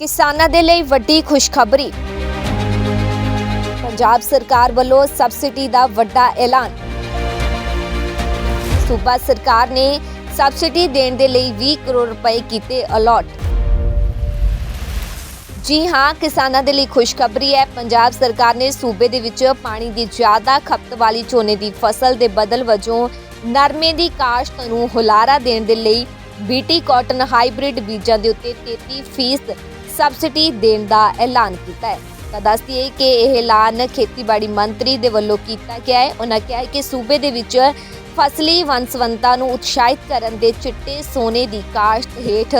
ਕਿਸਾਨਾਂ ਦੇ ਲਈ ਵੱਡੀ ਖੁਸ਼ਖਬਰੀ। ਪੰਜਾਬ ਸਰਕਾਰ ਵੱਲੋਂ ਸਬਸਿਡੀ ਦਾ ਵੱਡਾ ਐਲਾਨ। ਸੂਬਾ ਸਰਕਾਰ ਨੇ ਸਬਸਿਡੀ ਦੇਣ ਦੇ ਲਈ 20 ਕਰੋੜ ਰੁਪਏ ਕੀਤੇ ਅਲਾਟ ਜੀ ਹਾਂ, ਕਿਸਾਨਾਂ ਦੇ ਲਈ ਖੁਸ਼ਖਬਰੀ ਹੈ। ਪੰਜਾਬ ਸਰਕਾਰ ਨੇ ਸੂਬੇ ਦੇ ਵਿੱਚ ਪਾਣੀ ਦੀ ਜ਼ਿਆਦਾ ਖਪਤ ਵਾਲੀ ਝੋਨੇ ਦੀ ਫਸਲ ਦੇ ਬਦਲ ਵਜੋਂ ਨਰਮੇ ਦੀ ਕਾਸ਼ਤ ਨੂੰ ਹੁਲਾਰਾ ਦੇਣ ਦੇ ਲਈ ਬੀਟੀ ਕਾਟਨ ਹਾਈਬ੍ਰਿਡ ਬੀਜਾਂ ਦੇ ਉੱਤੇ 33% ਸਬਸਿਡੀ ਦੇਣ ਦਾ ਐਲਾਨ ਕੀਤਾ ਹੈ। ਤਾਂ ਦੱਸ ਦਈਏ ਕਿ ਇਹ ਐਲਾਨ ਖੇਤੀਬਾੜੀ ਮੰਤਰੀ ਦੇ ਵੱਲੋਂ ਕੀਤਾ ਗਿਆ ਹੈ। ਉਹਨਾਂ ਕਿਹਾ ਹੈ ਕਿ ਸੂਬੇ ਦੇ ਵਿੱਚ ਫਸਲੀ ਵੰਸਵੰਤਾ ਨੂੰ ਉਤਸ਼ਾਹਿਤ ਕਰਨ ਦੇ ਚਿੱਟੇ ਸੋਨੇ ਦੀ ਕਾਸ਼ਤ ਹੇਠ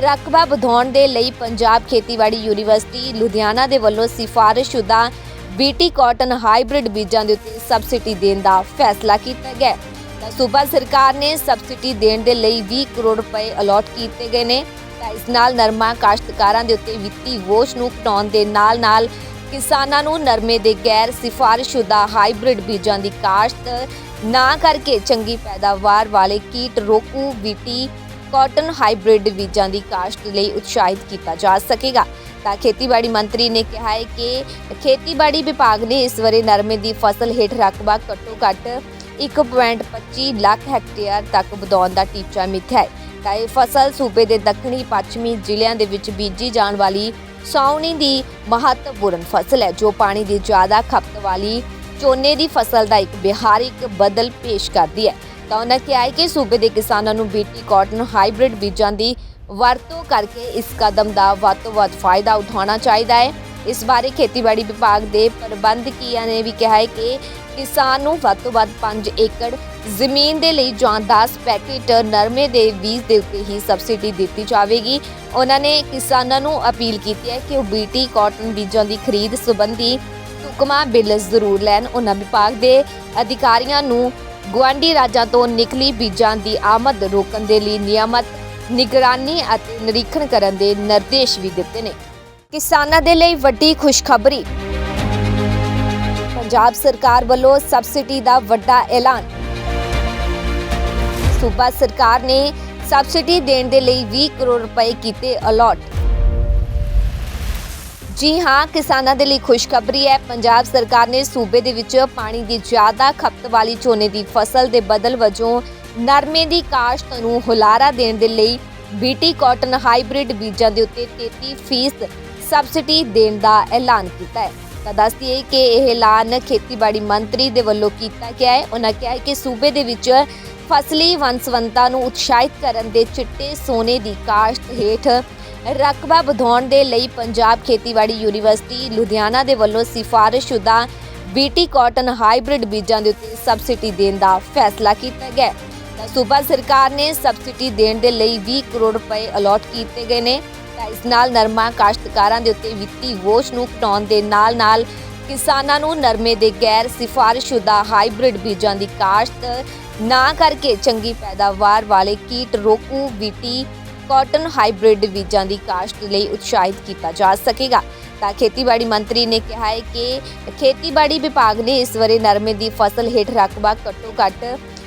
ਰਕਬਾ ਵਧਾਉਣ ਦੇ ਲਈ ਪੰਜਾਬ ਖੇਤੀਬਾੜੀ ਯੂਨੀਵਰਸਿਟੀ ਲੁਧਿਆਣਾ ਦੇ ਵੱਲੋਂ ਸਿਫਾਰਿਸ਼ਸ਼ੁਦਾ ਬੀਟੀ ਕਾਟਨ ਹਾਈਬ੍ਰਿਡ ਬੀਜਾਂ ਦੇ ਉੱਤੇ ਸਬਸਿਡੀ ਦੇਣ ਦਾ ਫੈਸਲਾ ਕੀਤਾ ਗਿਆ ਤਾਂ ਸੂਬਾ ਸਰਕਾਰ ਨੇ ਸਬਸਿਡੀ ਦੇਣ ਦੇ ਲਈ 20 ਕਰੋੜ ਰੁਪਏ ਅਲਾਟ ਕੀਤੇ ਗਏ ਨੇ। ਤਾਂ ਇਸ ਨਾਲ ਨਰਮਾ ਕਾਸ਼ਤਕਾਰਾਂ ਦੇ ਉੱਤੇ ਵਿੱਤੀ ਬੋਝ ਨੂੰ ਘਟਾਉਣ ਦੇ ਨਾਲ-ਨਾਲ ਕਿਸਾਨਾਂ ਨੂੰ ਨਰਮੇ ਦੇ ਗੈਰ ਸਿਫਾਰਿਸ਼ਸ਼ੁਦਾ ਹਾਈਬ੍ਰਿਡ ਬੀਜਾਂ ਦੀ ਕਾਸ਼ਤ ਨਾ ਕਰਕੇ ਚੰਗੀ ਪੈਦਾਵਾਰ ਵਾਲੇ ਕੀਟ ਰੋਕੂ, ਬੀਟੀ, ਕਾਟਨ ਹਾਈਬ੍ਰਿਡ ਬੀਜਾਂ ਦੀ ਕਾਸ਼ਤ ਲਈ ਉਤਸ਼ਾਹਿਤ ਕੀਤਾ ਜਾ ਸਕੇਗਾ। ਤਾਂ ਖੇਤੀਬਾੜੀ ਮੰਤਰੀ ਨੇ ਕਿਹਾ ਹੈ ਕਿ ਖੇਤੀਬਾੜੀ ਵਿਭਾਗ ਨੇ ਇਸ ਵਰੇ ਨਰਮੇ ਦੀ ਫਸਲ ਹੇਠ ਰਕਬਾ ਘੱਟੋ ਘੱਟ 1.25 ਲੱਖ ਹੈਕਟੇਅਰ ਤੱਕ ਵਧਾਉਣ ਦਾ ਟੀਚਾ ਮਿੱਥਿਆ ਹੈ। ਤਾਂ ਇਹ ਫਸਲ ਸੂਬੇ ਦੇ ਦੱਖਣੀ, ਪੱਛਮੀ ਜ਼ਿਲ੍ਹਿਆਂ ਦੇ ਵਿੱਚ ਬੀਜੀ ਜਾਣ ਵਾਲੀ ਸਾਉਣੀ ਦੀ ਮਹੱਤਵਪੂਰਨ ਫਸਲ ਹੈ, ਜੋ ਪਾਣੀ ਦੀ ਜ਼ਿਆਦਾ ਖਪਤ ਵਾਲੀ ਝੋਨੇ ਦੀ ਫਸਲ ਦਾ ਇੱਕ ਬਿਹਾਰਿਕ ਬਦਲ ਪੇਸ਼ ਕਰਦੀ ਹੈ। ਤਾਂ ਉਹਨਾਂ ਕਿਹਾ ਹੈ ਕਿ ਸੂਬੇ ਦੇ ਕਿਸਾਨਾਂ ਨੂੰ ਬੀਟੀ ਕਾਟਨ ਹਾਈਬ੍ਰਿਡ ਬੀਜਾਂ ਦੀ ਵਰਤੋਂ ਕਰਕੇ ਇਸ ਕਦਮ ਦਾ ਵੱਧ ਤੋਂ ਵੱਧ ਫਾਇਦਾ ਉਠਾਉਣਾ ਚਾਹੀਦਾ ਹੈ। ਇਸ ਬਾਰੇ ਖੇਤੀਬਾੜੀ ਵਿਭਾਗ ਦੇ ਪ੍ਰਬੰਧਕੀਆਂ ਨੇ ਵੀ ਕਿਹਾ ਹੈ ਕਿ ਕਿਸਾਨ ਨੂੰ ਵੱਧ ਤੋਂ ਵੱਧ 5 ਏਕੜ ਜ਼ਮੀਨ ਦੇ ਲਈ ਜਾਂ 10 ਪੈਕੇਟ ਨਰਮੇ ਦੇ ਬੀਜ ਦੇ ਉੱਤੇ ਹੀ ਸਬਸਿਡੀ ਦਿੱਤੀ ਜਾਵੇਗੀ। ਉਹਨਾਂ ਨੇ ਕਿਸਾਨਾਂ ਨੂੰ ਅਪੀਲ ਕੀਤੀ ਹੈ ਕਿ ਉਹ ਬੀਟੀ ਕਾਟਨ ਬੀਜਾਂ ਦੀ ਖਰੀਦ ਸੰਬੰਧੀ ਹੁਕਮਾਂ ਬਿੱਲ ਜ਼ਰੂਰ ਲੈਣ। ਉਹਨਾਂ ਵਿਭਾਗ ਦੇ ਅਧਿਕਾਰੀਆਂ ਨੂੰ ਗੁਆਂਢੀ ਰਾਜਾਂ ਤੋਂ ਨਿਕਲੀ ਬੀਜਾਂ ਦੀ ਆਮਦ ਰੋਕਣ ਦੇ ਲਈ ਨਿਯਮਤ ਨਿਗਰਾਨੀ ਅਤੇ ਨਿਰੀਖਣ ਕਰਨ ਦੇ ਨਿਰਦੇਸ਼ ਵੀ ਦਿੱਤੇ ਨੇ। ਕਿਸਾਨਾਂ ਦੇ ਲਈ ਵੱਡੀ ਖੁਸ਼ਖਬਰੀ। ਪੰਜਾਬ ਸਰਕਾਰ ਵੱਲੋਂ ਸਬਸਿਡੀ ਦਾ ਵੱਡਾ ਐਲਾਨ। ਸੂਬਾ ਸਰਕਾਰ ਨੇ ਸਬਸਿਡੀ ਦੇਣ ਦੇ ਲਈ 20 ਕਰੋੜ ਰੁਪਏ ਕੀਤੇ ਅਲਾਟ ਜੀ ਹਾਂ, ਕਿਸਾਨਾਂ ਦੇ ਲਈ ਖੁਸ਼ਖਬਰੀ ਹੈ। ਪੰਜਾਬ ਸਰਕਾਰ ਨੇ ਸੂਬੇ ਦੇ ਵਿੱਚ ਪਾਣੀ ਦੀ ਜ਼ਿਆਦਾ ਖਪਤ ਵਾਲੀ ਝੋਨੇ ਦੀ ਫਸਲ ਦੇ ਬਦਲ ਵਜੋਂ ਨਰਮੇ ਦੀ ਕਾਸ਼ਤ ਨੂੰ ਹੁਲਾਰਾ ਦੇਣ ਦੇ ਲਈ ਬੀਟੀ ਕਾਟਨ ਹਾਈਬ੍ਰਿਡ ਬੀਜਾਂ ਦੇ ਉੱਤੇ 33% ਸਬਸਿਡੀ ਦੇਣ ਦਾ ਐਲਾਨ ਕੀਤਾ ਹੈ। ਤਾਂ ਦੱਸ ਕਿ ਇਹ ਐਲਾਨ ਖੇਤੀਬਾੜੀ ਮੰਤਰੀ ਦੇ ਵੱਲੋਂ ਕੀਤਾ ਗਿਆ ਹੈ। ਉਹਨਾਂ ਕਿਹਾ ਹੈ ਕਿ ਸੂਬੇ ਦੇ ਵਿੱਚ ਫਸਲੀ ਵੰਸਵੰਤਾ ਨੂੰ ਉਤਸ਼ਾਹਿਤ ਕਰਨ ਦੇ ਚਿੱਟੇ ਸੋਨੇ ਦੀ ਕਾਸ਼ਤ ਹੇਠ ਰਕਬਾ ਵਧਾਉਣ ਦੇ ਲਈ ਪੰਜਾਬ ਖੇਤੀਬਾੜੀ ਯੂਨੀਵਰਸਿਟੀ ਲੁਧਿਆਣਾ ਦੇ ਵੱਲੋਂ ਸਿਫਾਰਿਸ਼ਸ਼ੁਦਾ ਬੀਟੀ ਕਾਟਨ ਹਾਈਬ੍ਰਿਡ ਬੀਜਾਂ ਦੇ ਉੱਤੇ ਸਬਸਿਡੀ ਦੇਣ ਦਾ ਫੈਸਲਾ ਕੀਤਾ ਗਿਆ ਤਾਂ ਸੂਬਾ ਸਰਕਾਰ ਨੇ ਸਬਸਿਡੀ ਦੇਣ ਦੇ ਲਈ 20 ਕਰੋੜ ਰੁਪਏ ਅਲਾਟ ਕੀਤੇ ਗਏ ਨੇ। ਤਾਂ ਇਸ ਨਾਲ ਨਰਮਾ ਕਾਸ਼ਤਕਾਰਾਂ ਦੇ ਉੱਤੇ ਵਿੱਤੀ ਬੋਝ ਨੂੰ ਘਟਾਉਣ ਦੇ ਨਾਲ-ਨਾਲ ਕਿਸਾਨਾਂ ਨੂੰ ਨਰਮੇ ਦੇ ਗੈਰ ਸਿਫਾਰਿਸ਼ਸ਼ੁਦਾ ਹਾਈਬ੍ਰਿਡ ਬੀਜਾਂ ਦੀ ਕਾਸ਼ਤ ਨਾ ਕਰਕੇ ਚੰਗੀ ਪੈਦਾਵਾਰ ਵਾਲੇ ਕੀਟ ਰੋਕੂ ਬੀਟੀ ਕਾਟਨ ਹਾਈਬ੍ਰਿਡ ਬੀਜਾਂ ਦੀ ਕਾਸ਼ਤ ਲਈ ਉਤਸ਼ਾਹਿਤ ਕੀਤਾ ਜਾ ਸਕੇਗਾ। ਤਾਂ ਖੇਤੀਬਾੜੀ ਮੰਤਰੀ ਨੇ ਕਿਹਾ ਹੈ ਕਿ ਖੇਤੀਬਾੜੀ ਵਿਭਾਗ ਨੇ ਇਸ ਵਰੇ ਨਰਮੇ ਦੀ ਫਸਲ ਹੇਠ ਰਕਬਾ ਘੱਟੋ ਘੱਟ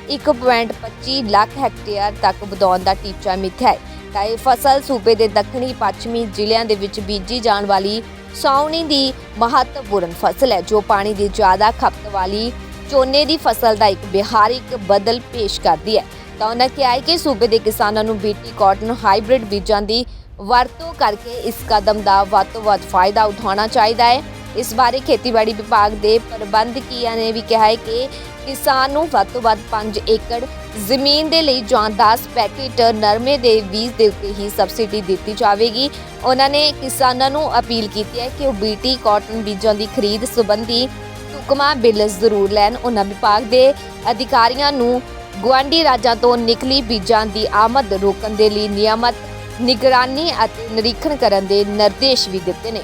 1.25 ਲੱਖ ਹੈਕਟੇਅਰ ਤੱਕ ਵਧਾਉਣ ਦਾ ਟੀਚਾ ਮਿੱਥਿਆ ਹੈ। ਤਾਂ ਇਹ ਫਸਲ ਸੂਬੇ ਦੇ ਦੱਖਣੀ, ਪੱਛਮੀ ਜ਼ਿਲ੍ਹਿਆਂ ਦੇ ਵਿੱਚ ਬੀਜੀ ਜਾਣ ਵਾਲੀ ਸਾਉਣੀ ਦੀ ਮਹੱਤਵਪੂਰਨ ਫਸਲ ਹੈ, ਜੋ ਪਾਣੀ ਦੀ ਜ਼ਿਆਦਾ ਖਪਤ ਵਾਲੀ ਝੋਨੇ ਦੀ ਫਸਲ ਦਾ ਇੱਕ ਬਿਹਾਰਿਕ ਬਦਲ ਪੇਸ਼ ਕਰਦੀ ਹੈ। ਤਾਂ ਉਹਨਾਂ ਕਿਹਾ ਹੈ ਕਿ ਸੂਬੇ ਦੇ ਕਿਸਾਨਾਂ ਨੂੰ ਬੀਟੀ ਕਾਟਨ ਹਾਈਬ੍ਰਿਡ ਬੀਜਾਂ ਦੀ ਵਰਤੋਂ ਕਰਕੇ ਇਸ ਕਦਮ ਦਾ ਵੱਧ ਤੋਂ ਵੱਧ ਫਾਇਦਾ ਉਠਾਉਣਾ ਚਾਹੀਦਾ ਹੈ। ਇਸ ਬਾਰੇ ਖੇਤੀਬਾੜੀ ਵਿਭਾਗ ਦੇ ਪ੍ਰਬੰਧਕੀਆਂ ਨੇ ਵੀ ਕਿਹਾ ਹੈ ਕਿ ਕਿਸਾਨ ਨੂੰ ਵੱਧ ਤੋਂ ਵੱਧ 5 ਏਕੜ ਜ਼ਮੀਨ ਦੇ ਲਈ ਜਾਂ 10 ਪੈਕੇਟ ਨਰਮੇ ਦੇ ਬੀਜ ਦੇ ਉੱਤੇ ਹੀ ਸਬਸਿਡੀ ਦਿੱਤੀ ਜਾਵੇਗੀ। ਉਹਨਾਂ ਨੇ ਕਿਸਾਨਾਂ ਨੂੰ ਅਪੀਲ ਕੀਤੀ ਹੈ ਕਿ ਉਹ ਬੀਟੀ ਕਾਟਨ ਬੀਜਾਂ ਦੀ ਖਰੀਦ ਸੰਬੰਧੀ ਹੁਕਮਾਂ ਬਿੱਲ ਜ਼ਰੂਰ ਲੈਣ। ਉਹਨਾਂ ਵਿਭਾਗ ਦੇ ਅਧਿਕਾਰੀਆਂ ਨੂੰ ਗੁਆਂਢੀ ਰਾਜਾਂ ਤੋਂ ਨਿਕਲੀ ਬੀਜਾਂ ਦੀ ਆਮਦ ਰੋਕਣ ਦੇ ਲਈ ਨਿਯਮਤ ਨਿਗਰਾਨੀ ਅਤੇ ਨਿਰੀਖਣ ਕਰਨ ਦੇ ਨਿਰਦੇਸ਼ ਵੀ ਦਿੱਤੇ ਨੇ।